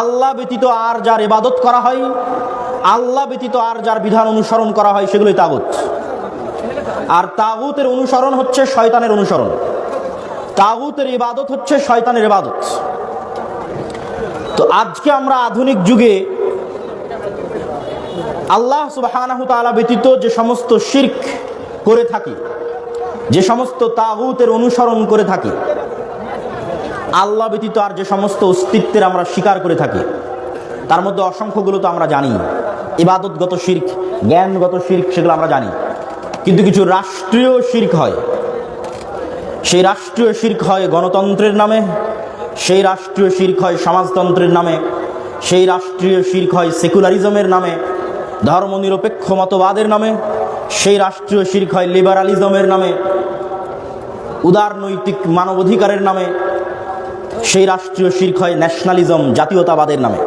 আল্লাহ ব্যতীত আর যার ইবাদত করা হয়, আল্লাহ ব্যতীত আর যার বিধান অনুসরণ করা হয়, সেগুলোই তাগুত। আর তাগুতের অনুসরণ হচ্ছে শয়তানের অনুসরণ। তাগুতের ইবাদত হচ্ছে শয়তানের ইবাদত। তো আজকে আমরা আধুনিক যুগে আল্লাহ সুবহানাহু তাআলা ব্যতীত যে সমস্ত শিরক করে থাকি, যে সমস্ত তাগুতের অনুসরণ করে থাকি আল্লাহ ব্যতীত আর যে সমস্ত অস্তিত্বের আমরা স্বীকার করে থাকি, তার মধ্যে অসংখ্যগুলো তো আমরা জানি। ইবাদতগত শির্ক, জ্ঞানগত শির্ক, সেগুলো আমরা জানি। কিন্তু কিছু রাষ্ট্রীয় শির্ক হয়। সেই রাষ্ট্রীয় শির্ক হয় গণতন্ত্রের নামে, সেই রাষ্ট্রীয় শির্ক হয় সমাজতন্ত্রের নামে, সেই রাষ্ট্রীয় শির্ক হয় সেকুলারিজমের নামে, ধর্মনিরপেক্ষ মতবাদের নামে, সেই রাষ্ট্রীয় শির্ক হয় লিবারালিজমের নামে, উদারনৈতিক মানবাধিকারের নামে সেই রাষ্ট্রীয় শির্ক হয় ন্যাশনালিজম জাতীয়তাবাদের নামে।